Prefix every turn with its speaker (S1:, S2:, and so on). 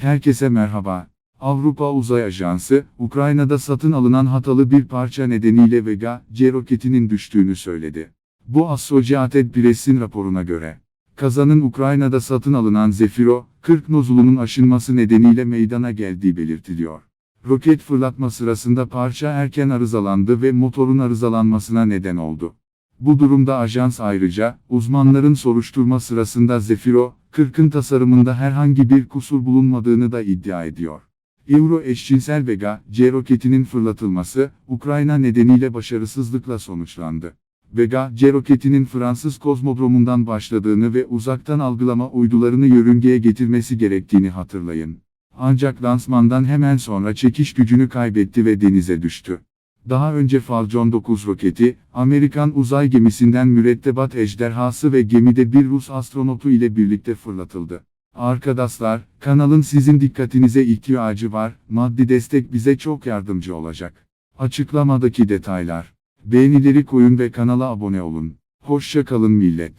S1: Herkese merhaba. Avrupa Uzay Ajansı, Ukrayna'da satın alınan hatalı bir parça nedeniyle Vega, C roketinin düştüğünü söyledi. Bu Associated Press'in raporuna göre. Kazanın Ukrayna'da satın alınan Zefiro, 40 nozulunun aşınması nedeniyle meydana geldiği belirtiliyor. Roket fırlatma sırasında parça erken arızalandı ve motorun arızalanmasına neden oldu. Bu durumda ajans ayrıca, uzmanların soruşturma sırasında Zefiro, 40'ın tasarımında herhangi bir kusur bulunmadığını da iddia ediyor. Euro eşcinsel Vega, C roketinin fırlatılması, Ukrayna nedeniyle başarısızlıkla sonuçlandı. Vega, C roketinin Fransız kozmodromundan başladığını ve uzaktan algılama uydularını yörüngeye getirmesi gerektiğini hatırlayın. Ancak lansmandan hemen sonra çekiş gücünü kaybetti ve denize düştü. Daha önce Falcon 9 roketi, Amerikan uzay gemisinden mürettebat ejderhası ve gemide bir Rus astronotu ile birlikte fırlatıldı. Arkadaşlar, kanalın sizin dikkatinize ihtiyacı var, maddi destek bize çok yardımcı olacak. Açıklamadaki detaylar. Beğenileri koyun ve kanala abone olun. Hoşça kalın millet.